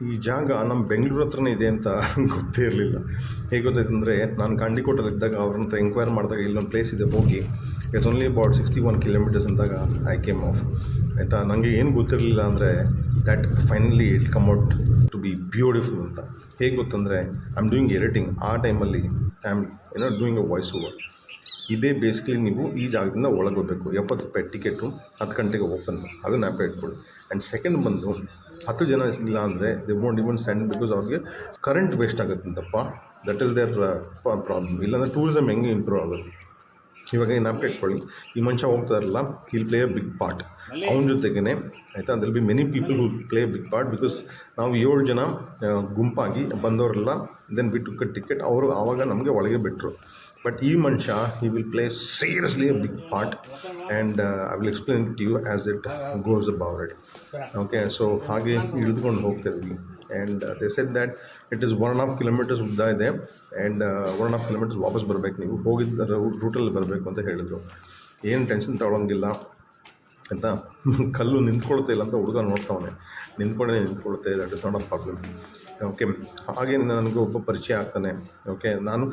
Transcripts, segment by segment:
ಈ ಜಾಗ ನಮ್ಮ ಬೆಂಗಳೂರು ಹತ್ರನೇ ಇದೆ ಅಂತ ಗೊತ್ತೇ ಇರಲಿಲ್ಲ. ಹೇಗೆ ಗೊತ್ತಾಯ್ತು ಅಂದರೆ ನಾನು ಕಂಡಿಕೋಟಲ್ಲಿದ್ದಾಗ ಅವ್ರನ್ನ ಎಂಕ್ವೈರ್ ಮಾಡಿದಾಗ ಇಲ್ಲೊಂದು ಪ್ಲೇಸ್ ಇದೆ ಹೋಗಿ. It's only about sixty one kilometers ಅಂದಾಗ ಐ ಕೇಮ್ ಆಫ್ ಆಯಿತಾ? ನನಗೆ ಏನು ಗೊತ್ತಿರಲಿಲ್ಲ ಅಂದರೆ that finally it come out to be beautiful ಅಂತ. ಹೇಗೆ ಗೊತ್ತಂದರೆ ಐ ಆಮ್ ಡೂಯಿಂಗ್ ಎಡಿಟಿಂಗ್ ಆ ಟೈಮಲ್ಲಿ ಐ ಆಮ್ ಏನೋ ಡೂಯಿಂಗ್ ಅ ವಾಯ್ಸ್ ಓವರ್ ಇದೇ ಬೇಸಿಕಲಿ ನೀವು ಈ ಜಾಗದಿಂದ ಒಳಗೆ ಹೋಗ್ಬೇಕು. ಎಪ್ಪತ್ತು ರೂಪಾಯಿ ಟಿಕೆಟು ಹತ್ತು ಗಂಟೆಗೆ ಓಪನ್ ಅದನ್ನ ಜ್ಞಾಪ ಇಟ್ಕೊಳ್ಳಿ ಆ್ಯಂಡ್ ಸೆಕೆಂಡ್ ಬಂದು ಹತ್ತು ಜನ ಇಲ್ಲ ಅಂದರೆ they won't even send because ಅವ್ರಿಗೆ ಕರೆಂಟ್ ವೇಸ್ಟ್ ಆಗುತ್ತಂತಪ್ಪ. ದಟ್ ಇಸ್ ದೇರ್ ಪ್ರಾಬ್ಲಮ್ ಇಲ್ಲಾಂದರೆ ಟೂರಿಸಮ್ ಹೆಂಗೆ ಇಂಪ್ರೂವ್ ಆಗೋದು? ಇವಾಗ ಜ್ಞಾಪಕ ಇಟ್ಕೊಳ್ಳಿ ಈ ಮನುಷ್ಯ ಹೋಗ್ತಾ ಇರಲ್ಲ he'll play a big part ಅವನ ಜೊತೆಗೇ ಆಯಿತಾ? ಅದ್ರಲ್ಲಿ be many people who play big part because ನಾವು ಏಳು ಜನ ಆ, ಗುಂಪಾಗಿ ಬಂದವರೆಲ್ಲ ದೆನ್ ಬಿಟ್ಟು ಕಟ್ ಟಿಕೆಟ್ ಅವರು ಆವಾಗ ನಮಗೆ ಒಳಗೆ ಬಿಟ್ಟರು ಬಟ್ ಈ ಮನುಷ್ಯ he will play seriously a big part and I will explain to you as it goes about it okay so ಹಾಗೆ ಇಳಿದುಕೊಂಡು ಹೋಗ್ತಾ ಇದ್ವಿ and they set that it is one and half kilometers ಉದ್ದ ಇದೆ. And one and half kilometers ವಾಪಸ್ ಬರಬೇಕು ನೀವು. ಹೋಗಿದ್ದ ರೂಟಲ್ಲಿ ಬರಬೇಕು ಅಂತ ಹೇಳಿದರು. ಏನು ಟೆನ್ಷನ್ ತಗೊಳಂಗಿಲ್ಲ ಆಯಿತಾ ಕಲ್ಲು ನಿಂತ್ಕೊಳ್ತಾ ಇಲ್ಲ ಅಂತ ಹುಡುಗ ನೋಡ್ತಾವನೆ. ನಿಂತ್ಕೊಂಡೇ ನಿಂತ್ಕೊಳ್ತಾ that is not a problem okay ಹಾಗೆ ನನಗೆ ಒಬ್ಬ ಪರಿಚಯ ಆಗ್ತಾನೆ. ಓಕೆ ನಾನು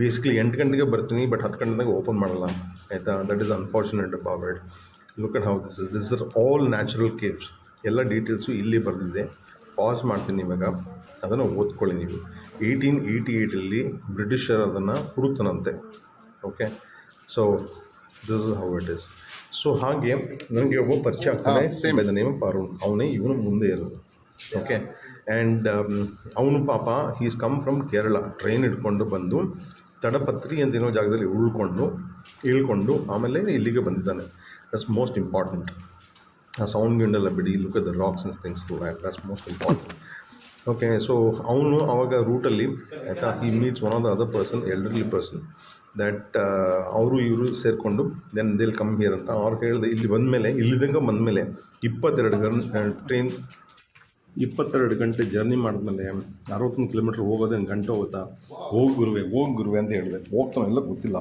ಬೇಸಿಕಲಿ ಎಂಟು ಗಂಟೆಗೆ ಬರ್ತೀನಿ ಬಟ್ ಹತ್ತು ಗಂಟೆಗೆ ಓಪನ್ ಮಾಡಲ್ಲ. ಆಯಿತಾ? That is unfortunate about it look at how this is this are all natural caves ಎಲ್ಲ ಡೀಟೇಲ್ಸು ಇಲ್ಲಿ ಬರೆದಿದೆ. ಪಾಸ್ ಮಾಡ್ತೀನಿ ಇವಾಗ. ಅದನ್ನು ಓದ್ಕೊಳ್ಳಿ ನೀವು. ಏಯ್ಟೀನ್ ಏಯ್ಟಿ ಏಯ್ಟಲ್ಲಿ ಬ್ರಿಟಿಷರ್ ಅದನ್ನು ಹುಡುಕ್ತಾನಂತೆ. Okay so this is how it is so ಹಾಗೆ ನನಗೆ ಒಬ್ಬ ಪರಿಚಯ ಆಗ್ತಾನೆ. ಸೇಮ್ ಇದೆ ನೇಮ್ ಫಾರ್ವರ್ಡ್ ಅವನೇ ಇವನು ಮುಂದೆ ಇರೋದು. ಓಕೆ ಆ್ಯಂಡ್ ಅವನು ಪಾಪ he's come from Kerala train ಹಿಡ್ಕೊಂಡು ಬಂದು, ತಡಪತ್ರಿ ಅಂತ ಏನೋ ಜಾಗದಲ್ಲಿ ಉಳ್ಕೊಂಡು, ಇಳ್ಕೊಂಡು ಆಮೇಲೆ ಇಲ್ಲಿಗೆ ಬಂದಿದ್ದಾನೆ. ದಟ್ಸ್ ಮೋಸ್ಟ್ ಇಂಪಾರ್ಟೆಂಟ್ ಆ ಸೌಂಡ್ ಗಿಂಡೆಲ್ಲ ಬಿಡಿ look the rocks and things to and that's most important okay so ಅವನು ಅವಾಗ ರೂಟಲ್ಲಿ ಆಯಿತಾ he meets one of the other person elderly person that ಅವರು ಇವರು ಸೇರಿಕೊಂಡು ದೆನ್ ದೇಲ್ ಕಮ್ ಹಿಯರ್ ಅಂತ. ಅವ್ರು ಹೇಳಿದೆ, ಇಲ್ಲಿ ಬಂದಮೇಲೆ, ಇಲ್ಲಿದ್ದಂಗೆ ಬಂದಮೇಲೆ, ಇಪ್ಪತ್ತೆರಡು ಗನ್ ಟ್ರೈನ್ ಇಪ್ಪತ್ತೆರಡು ಗಂಟೆ ಜರ್ನಿ ಮಾಡಿದ್ಮೇಲೆ ಅರವತ್ತೊಂದು ಕಿಲೋಮೀಟ್ರ್ ಹೋಗೋದೇ ಗಂಟೆ ಹೋಗುತ್ತಾ? ಹೋಗಿ ಗುರುವೆ ಹೋಗಿ ಗುರುವೆ ಅಂತ ಹೇಳಿದೆ. ಹೋಗ್ತಾನೆಲ್ಲ ಗೊತ್ತಿಲ್ಲ.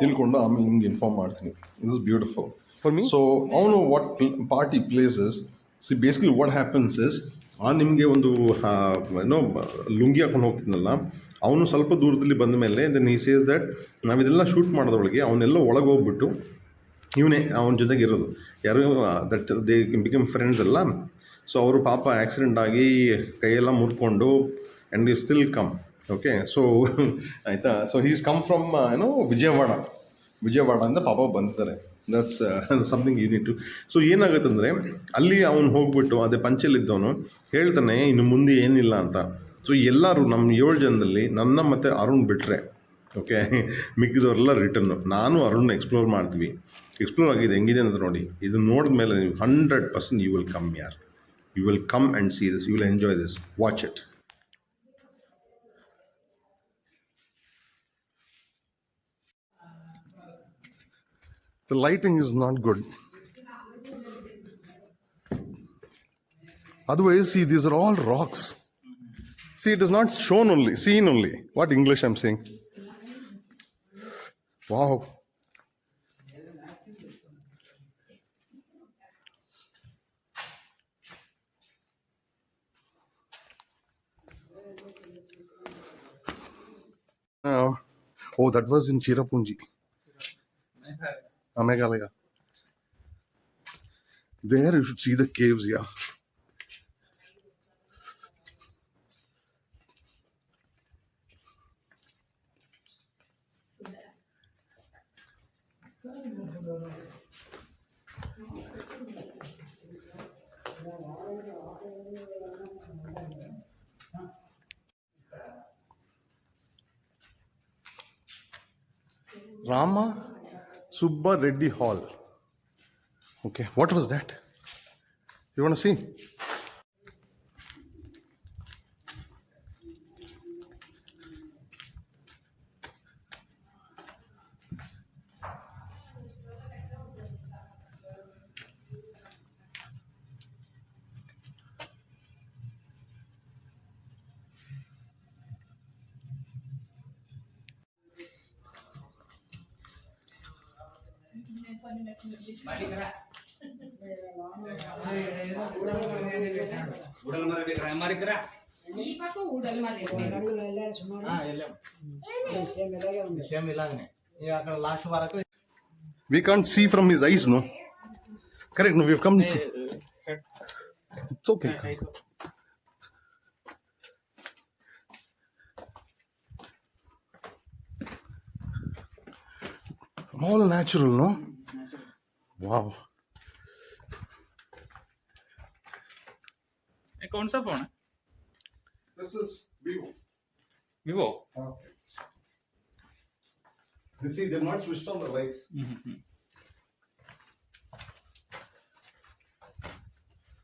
ತಿಳ್ಕೊಂಡು ಆಮೇಲೆ ನಿಮ್ಗೆ ಇನ್ಫಾರ್ಮ್ ಮಾಡ್ತೀನಿ. It is beautiful for me so ಅವನು what party places see basically what happens is ಆ ನಿಮಗೆ ಒಂದು ಏನೋ ಲುಂಗಿ ಹಾಕೊಂಡು ಹೋಗ್ತಿದ್ನಲ್ಲ ಅವನು ಸ್ವಲ್ಪ ದೂರದಲ್ಲಿ ಬಂದ ಮೇಲೆ ದೆನ್ ಈ ಸೇಸ್ ದ್ಯಾಟ್ ನಾವಿದೆಲ್ಲ ಶೂಟ್ ಮಾಡೋದ್ರೊಳಗೆ ಅವನ್ನೆಲ್ಲ ಒಳಗೆ ಹೋಗ್ಬಿಟ್ಟು ಇವನೇ ಅವನ ಜೊತೆಗೆ ಇರೋದು. ಯಾರು ದಟ್ ದೇ ಬಿಕಮ್ ಫ್ರೆಂಡ್ಸ್ ಅಲ್ಲ ಸೊ ಅವರು ಪಾಪ ಆ್ಯಕ್ಸಿಡೆಂಟ್ ಆಗಿ ಕೈಯೆಲ್ಲ ಮುರ್ಕೊಂಡು and he still come okay so ಆಯಿತಾ? ಸೊ ಈಸ್ ಕಮ್ ಫ್ರಮ್ ಏನೋ ವಿಜಯವಾಡ. ವಿಜಯವಾಡದಿಂದ ಪಾಪ ಬಂದಿದ್ದಾರೆ. ದಟ್ಸ್ ಸಮಥಿಂಗ್ ಯೂನಿಟ್ ಸೊ ಏನಾಗುತ್ತೆ ಅಂದರೆ ಅಲ್ಲಿ ಅವನು ಹೋಗ್ಬಿಟ್ಟು ಅದೇ ಪಂಚಲಿದ್ದವನು ಹೇಳ್ತಾನೆ, ಇನ್ನು ಮುಂದೆ ಏನಿಲ್ಲ ಅಂತ. ಸೊ ಎಲ್ಲರೂ ನಮ್ಮ ಏಳು ಜನದಲ್ಲಿ ನನ್ನ ಮತ್ತು ಅರುಣ್ ಬಿಟ್ಟರೆ ಓಕೆ ಮಿಕ್ಕಿದವರೆಲ್ಲ ರಿಟರ್ನು ನಾನು ಅರುಣ್ ಎಕ್ಸ್ಪ್ಲೋರ್ ಮಾಡ್ತೀವಿ. ಎಕ್ಸ್ಪ್ಲೋರ್ ಆಗಿದೆ, ಹೆಂಗಿದೆ ಅಂತ ನೋಡಿ. ಇದು ನೋಡಿದ ಮೇಲೆ ನೀವು hundred percent you will come ಯಾರ್ You will come and see this. You will enjoy this. Watch it. The lighting is not good. Otherwise, see, these are all rocks. See, it is not shown only, seen only. What English I'm saying? Wow. Uh, oh, that was in Chirapunji. Uh, Meghalaya. There you should see the caves, yeah. Rama Subba Reddy Hall. Okay, what was that? You want to see? ಉಡಲ್ ಮರ ಬೇಕ್ರ ಮರಿಕ್ರ ಈಗಕ್ಕೂ ಉಡಲ್ ಮರ same ಇಲ್ಲಾಗನೆ ಈ ಆ ಕಡೆ last ವಾರಕ್ಕೆ we can't see from his eyes no correct no we come it's okay all natural no wow കൗൺ സ phone This is Vivo. Vivo? Okay. You see, they've not switched on the lights. Mm-hmm.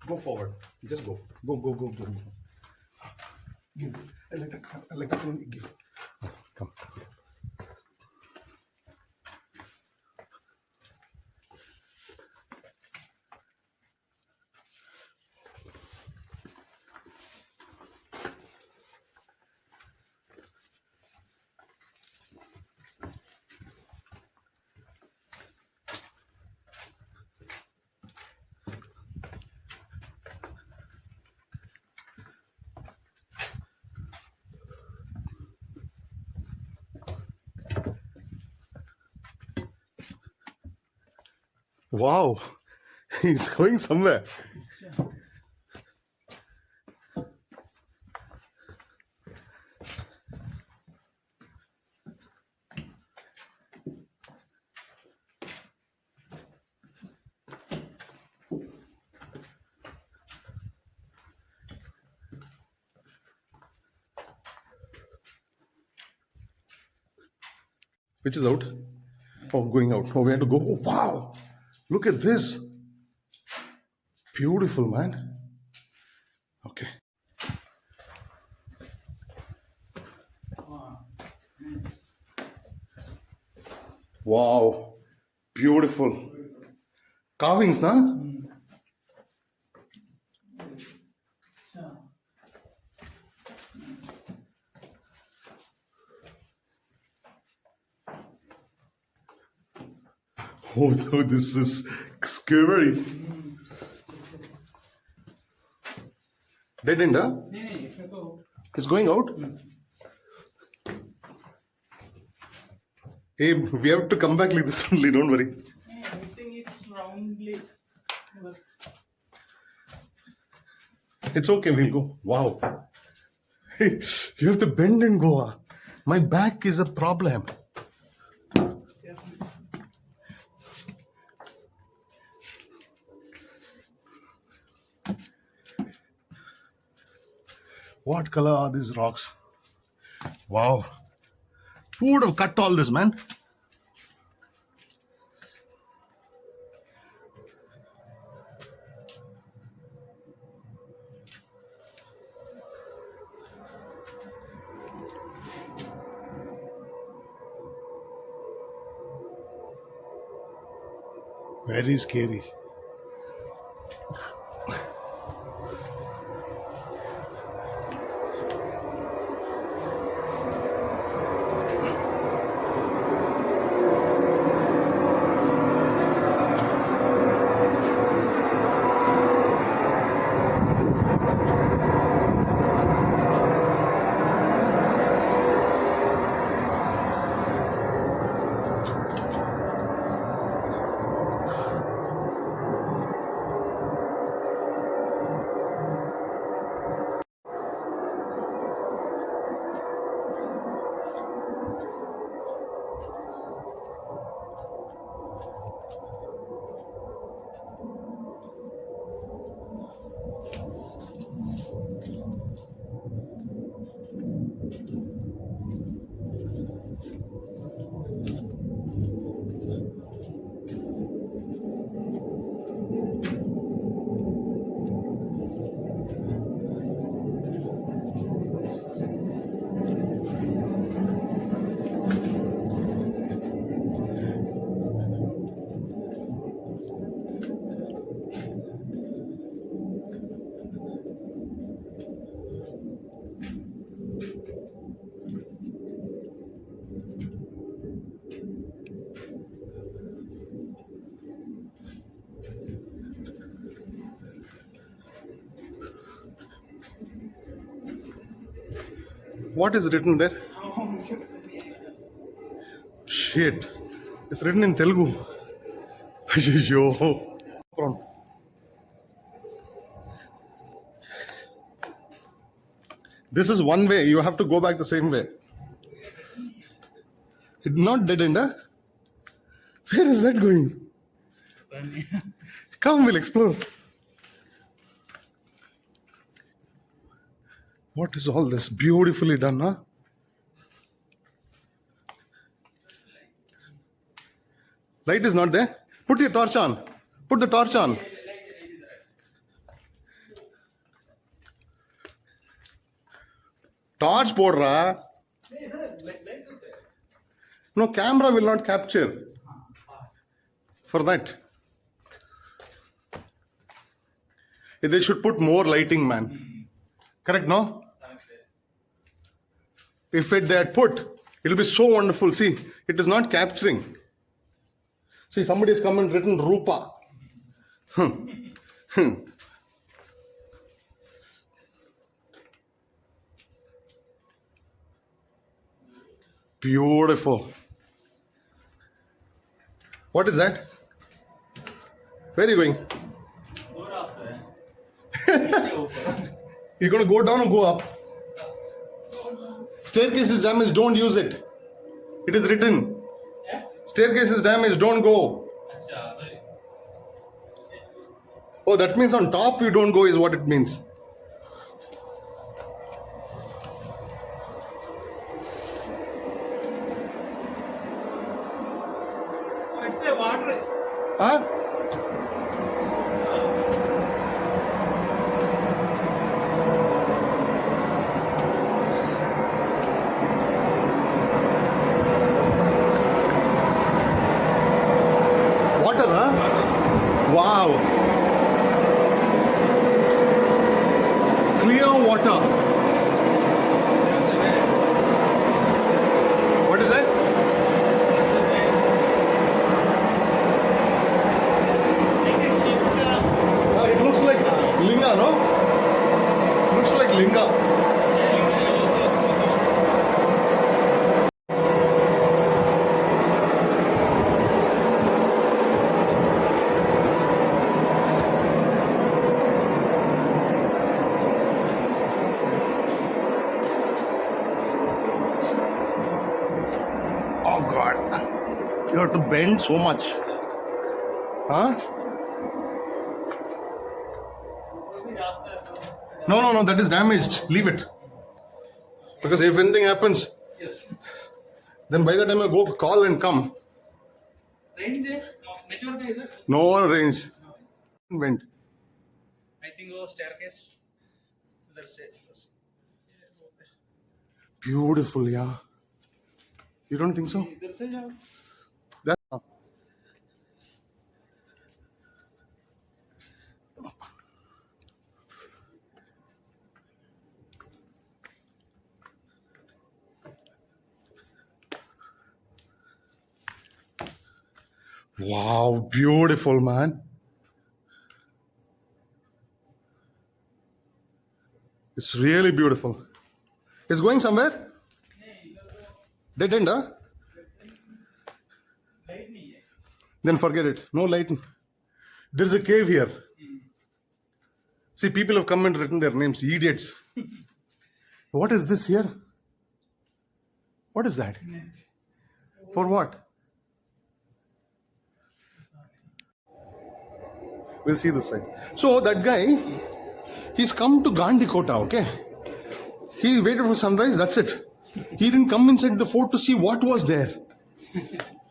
Go forward. Just go. Go, go, go, go. Give. I like the, I like the phone. Give. Come. Yeah. Wow. He's going somewhere. Which is out? Oh, going out. Oh, we have to go. Oh, wow. Look at this. Beautiful, man. Okay. Wow. Beautiful. Carvings, na? although this is scary. Dead end, huh? It's going out? Hmm. Hey, we have to come back like this only, don't worry. Everything is roundly. It's okay, we'll go. Wow. Hey, you have to bend and go. My back is a problem. What color are these rocks? Wow. Who would have cut all this, man? Very scary. What is written there? Shit. It's written in Telugu. Yo. This is one way. You have to go back the same way. It's not dead end, huh? Where is that going? Come, we'll explore. What is all this? Beautifully done, huh? Light is not there. Put your torch on. Put the torch on. Torch podra. No, camera will not capture. For that. They should put more lighting, man. Correct, no? If it they had put, it'll be so wonderful. See, it is not capturing. See, somebody has come and written Rupa. Hmm. Hmm. Beautiful. What is that? Where are you going? You're gonna go down or go up? Staircase is damaged, don't use it. It is written. Staircase is damaged, don't go. Oh, that means on top you don't go, is what it means. It's a water. Huh? Wow. Clear water. What is that? Ah, it looks like linga, no? Looks like linga. Oh God, you have to bend so much. Huh? No, no, no, that is damaged. Leave it. Because if anything happens, yes. then by the time I go call and come. Range is network is it? No range. No. I think it was staircase. That's it. Beautiful, yeah. You don't think so? Wow, beautiful, man. It's really beautiful. It's going somewhere? Dead end, huh? Then forget it. No light. There's a cave here. See, people have come and written their names, idiots. what is this here? What is that? For what? We'll see this side. So that guy, he's come to Gandhi Kota, okay? He waited for sunrise, that's it. He didn't come inside the fort to see what was there.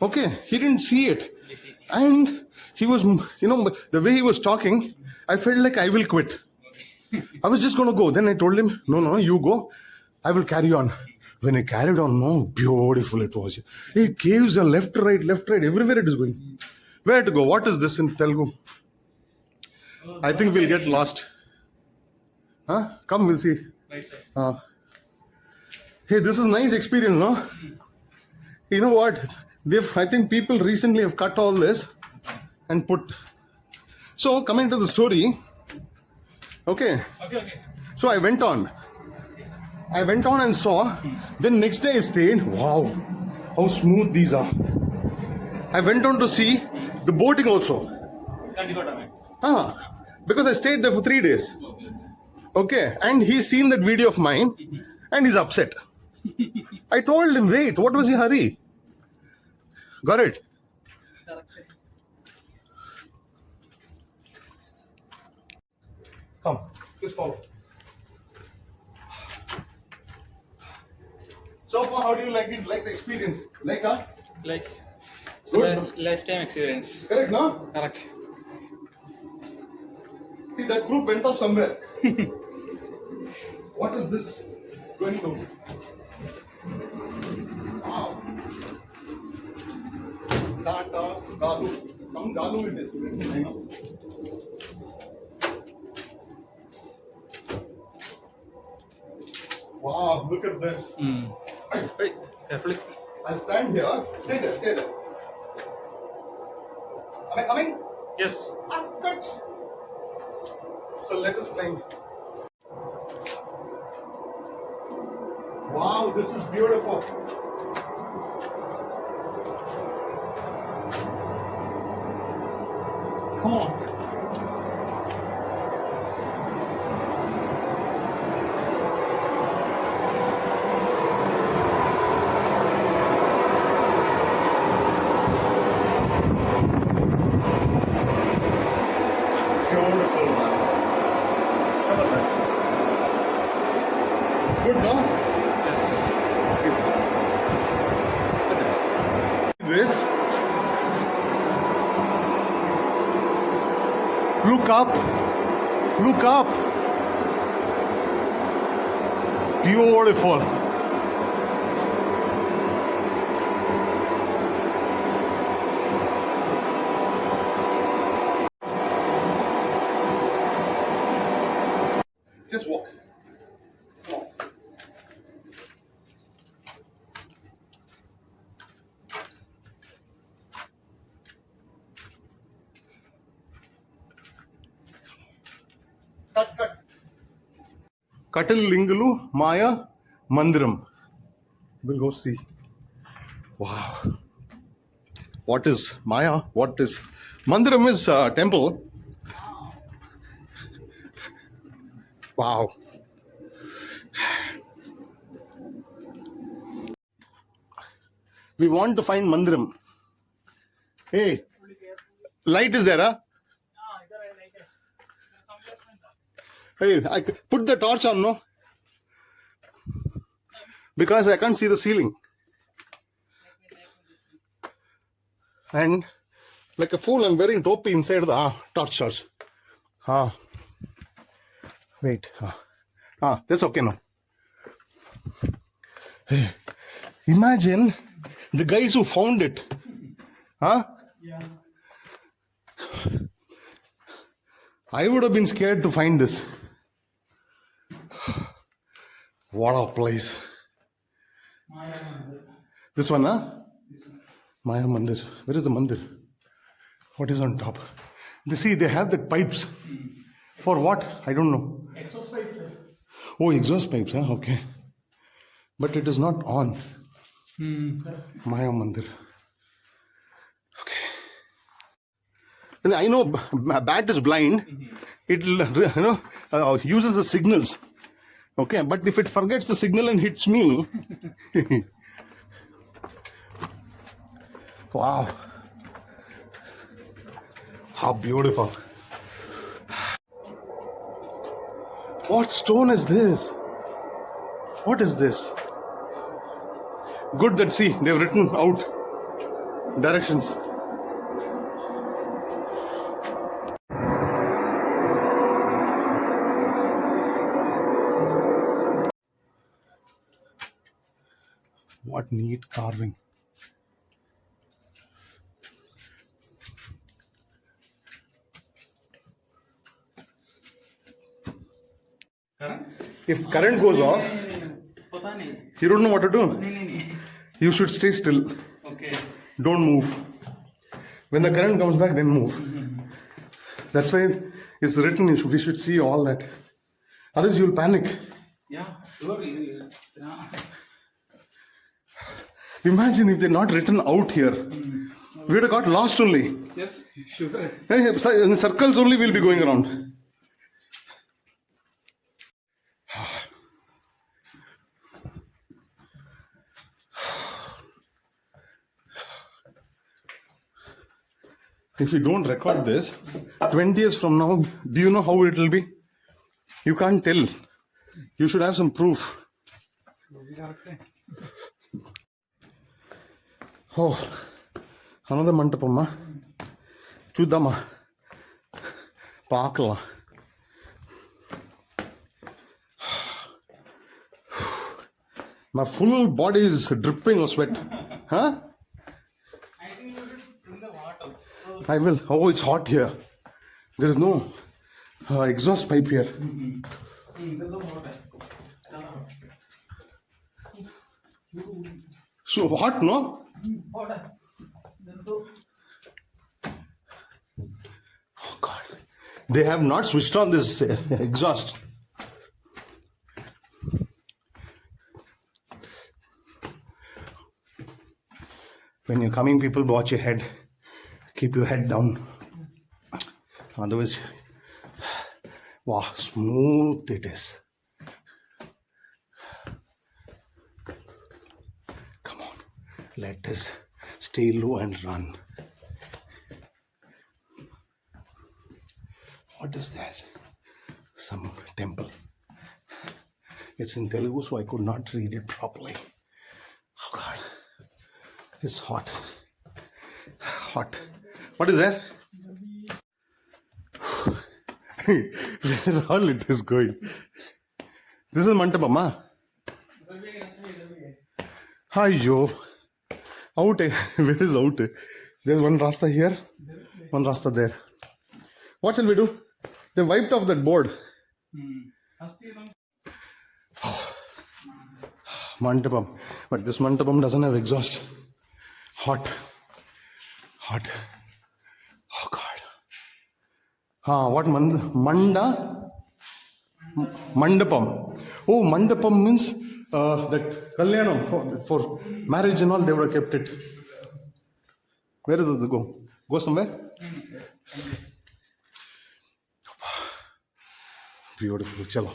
Okay, he didn't see it. And he was, you know, the way he was talking, I felt like I will quit. I was just going to go. Then I told him, no, no, you go. I will carry on. When I carried on, no, beautiful it was. Hey, caves are left, right, left, right, everywhere it is going. Where to go? What is this in Telugu? I think we'll get lost. Huh? Come, we'll see. Right side. Uh, hey, this is nice experience, no? You know what? They've, I think people recently have cut all this and put. So coming to the story, okay. Okay okay. So I went on. I went on and saw. Then next day I stayed. Wow, how smooth these are. I went on to see the boating also. Gandikota. Ah, because I stayed there for three days. Okay, and he's seen that video of mine and he's upset. I told him, wait, what was your hurry? Got it? Come, just follow. So far, how do you like it? Like the experience? Like, huh? Like, Good. a lifetime experience. Correct, no? Correct. See, that group went off somewhere. what is this going to? Wow. Tata Galu. Some Galu it is. I know. Wow, look at this. Mm. Wait, carefully. I'll stand here. Stay there, stay there. Am I coming? Yes. Ah, good. So let us climb. Wow, this is beautiful. Come on. Beautiful, man. Come on, man. Good, no? Yes. This. Look up. Look up. Beautiful. Katalingulu Maya Mandiram. We'll go see. Wow. What is Maya? What is Mandiram is a temple. Wow. We want to find Mandiram. Hey, light is there, huh? Hey, I put the torch on, no? Because I can't see the ceiling. And like a fool, I'm wearing dopey inside the ah, torch torch. Ah. Wait. Ah, ah that's okay now. Hey, imagine the guys who found it. Huh? Yeah. I would have been scared to find this. What a place. This one, huh? Maya Mandir. Where is the Mandir? What is on top? They see they have the pipes. For what? I don't know. Exhaust pipe, sir. Oh, exhaust pipes, huh? Okay. But it is not on. Hmm. Maya Mandir. Okay. And I know bat is blind. It will, you know, uh, uses the signals. Okay, but if it forgets the signal and hits me, wow, how beautiful! What stone is this? What is this? Good that see they've written out directions. neat carving. If current goes off, you don't know what to do. You should stay still. Okay. Don't move. When the current comes back, then move. That's why it's written. We should see all that. Otherwise, you'll panic. Yeah. Imagine if they're not written out here. Hmm. We would have got lost only. Yes, sure. In circles only we'll be going around. If you don't record this, 20 years from now, do you know how it will be? You can't tell. You should have some proof. ఓ అన్నదే మంటపమ్మా చూద్దామా పాకలా My full body is dripping of sweat. Huh? I think you should bring the water. So, I will. Oh, it's hot here. There is no uh, exhaust pipe here. mm, there's the water. So hot, no? Oh God. They have not switched on this uh, exhaust. When you're coming, people watch your head. Keep your head down. Otherwise, wow, smooth it is. Come on, stay low and run. What is that? Some temple. It's in Telugu, so I could not read it properly. Oh God. It's hot. Hot. What is that? Where all it is going. This is Mantapama. Ayyo. Ah? Out. Where is out? There's one rasta here, one rasta there. What shall we do? They wiped off that board. Mantapam. But this Mantapam doesn't have exhaust. Hot. Hot. Oh God. Ah, what mand- Manda? Mandapam. Oh, Mandapam means uh, that Kalyanam for, for marriage and all, they would have kept it. Where does it go? Go somewhere? Beautiful. Chalo.